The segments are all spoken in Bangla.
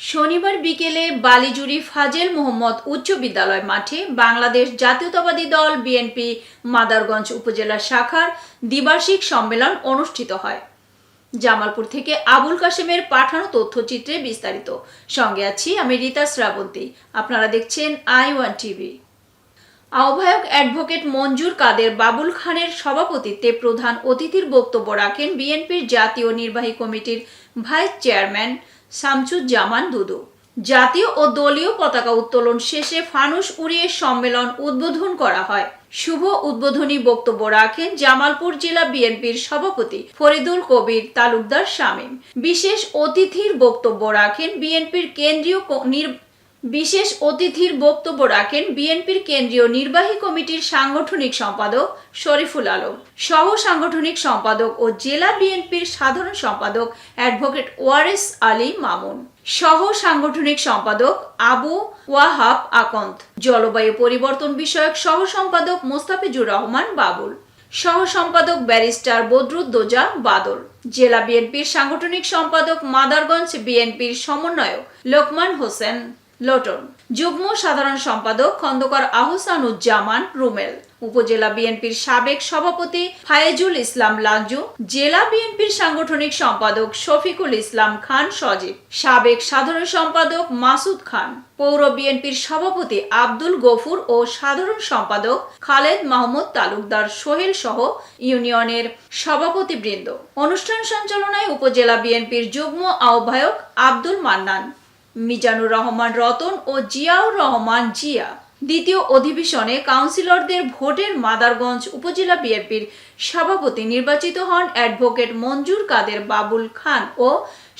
শনিবার বিকেলে বালিজুরি ফাজেল মোহাম্মদ উচ্চ বিদ্যালয় মাঠে বাংলাদেশ জাতীয়তাবাদী দল বিএনপি মাদারগঞ্জ উপজেলা শাখার দ্বিবার্ষিক সম্মেলন অনুষ্ঠিত হয়। জামালপুর থেকে আবুল কাশেমের পাঠানো তথ্যচিত্রে বিস্তারিত। সঙ্গে আছি আমি রীতা শ্রাবন্তী। আপনারা দেখছেন আই ওয়ান টিভি। আহ্বায়ক অ্যাডভোকেট মঞ্জুর কাদের বাবুল খানের সভাপতিত্বে প্রধান অতিথির বক্তব্য রাখেন বিএনপির জাতীয় নির্বাহী কমিটির ভাইস চেয়ারম্যান শামসুজ্জামান দুদু। জাতীয় ও দলীয় পতাকা উত্তোলন শেষে ফানুস উড়িয়ে সম্মেলন উদ্বোধন করা হয়। শুভ উদ্বোধনী বক্তব্য রাখেন জামালপুর জেলা বিএনপির সভাপতি ফরিদুল কবির তালুকদার শামীম। বিশেষ অতিথির বক্তব্য রাখেন বিএনপির কেন্দ্রীয় বিশেষ অতিথির বক্তব্য রাখেন বিএনপির কেন্দ্রীয় নির্বাহী কমিটির সাংগঠনিক সম্পাদক শরীফুল আলম। সহ সাংগঠনিক সম্পাদক ও জেলা বিএনপির সাধারণ সম্পাদক অ্যাডভোকেট ওয়ারেস আলী মামুন। সহ সাংগঠনিক সম্পাদক আবু ওয়াহাব আকন্ত জলবায়ু পরিবর্তন বিষয়ক সহ সম্পাদক মোস্তাফিজুর রহমান বাবুল। সহ সম্পাদক ব্যারিস্টার বদরুদ্দোজা বাদল। জেলা বিএনপির সাংগঠনিক সম্পাদক মাদারগঞ্জ বিএনপির সমন্বয়ক লোকমান হোসেন। লোটন। যুগ্ম সাধারণ সম্পাদক খন্দকার আহসানুজ্জামান রুমেল। উপজেলা বিএনপির সাবেক সভাপতি ফায়েজুল ইসলাম লাঞ্জু, জেলা বিএনপির সাংগঠনিক সম্পাদক শফিকুল ইসলাম খান সজীব, সাবেক সাধারণ সম্পাদক মাসুদ খান, পৌর বিএনপির সভাপতি আব্দুল গফুর ও সাধারণ সম্পাদক খালেদ মাহমুদ তালুকদার সোহেল সহ ইউনিয়নের সভাপতিবৃন্দ। অনুষ্ঠান সঞ্চালনায় উপজেলা বিএনপির যুগ্ম আহ্বায়ক আব্দুল মান্নান। মিজানুর রহমান রতন ও জিয়াউর রহমান জিয়া। দ্বিতীয় অধিবেশনে কাউন্সিলরদের ভোটের মাদারগঞ্জ উপজেলা বিএনপির সভাপতি নির্বাচিত হন অ্যাডভোকেট মঞ্জুর কাদের বাবুল খান ও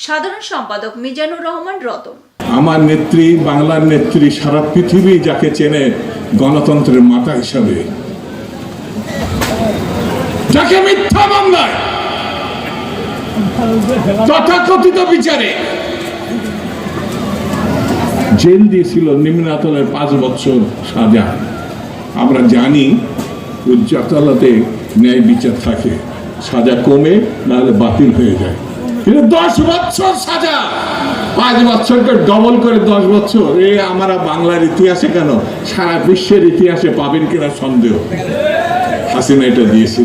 সাধারণ সম্পাদক মিজানুর রহমান রতন। আমার নেত্রী, বাংলার নেত্রী সারা পৃথিবী যাকে চেনে গণতন্ত্রের মাতা হিসাবে। যাকে মিথ্যা মামলায় তথাকথিত বিচারে জেল দিয়েছিল নিম্ন আদালতের পাঁচ বছর সাজা। আমরা জানি উচ্চ আদালতে ন্যায় বিচার থাকে। সাজা কমে, নাহলে বাতিল হয়ে যায়। কিন্তু দশ বছর সাজা! পাঁচ বছরকে ডবল করে দশ বছর। এ আমরা বাংলার ইতিহাসে কেন? সারা বিশ্বের ইতিহাসে পাবেন কিনা সন্দেহ। হাসিনা এটা দিয়েছিল।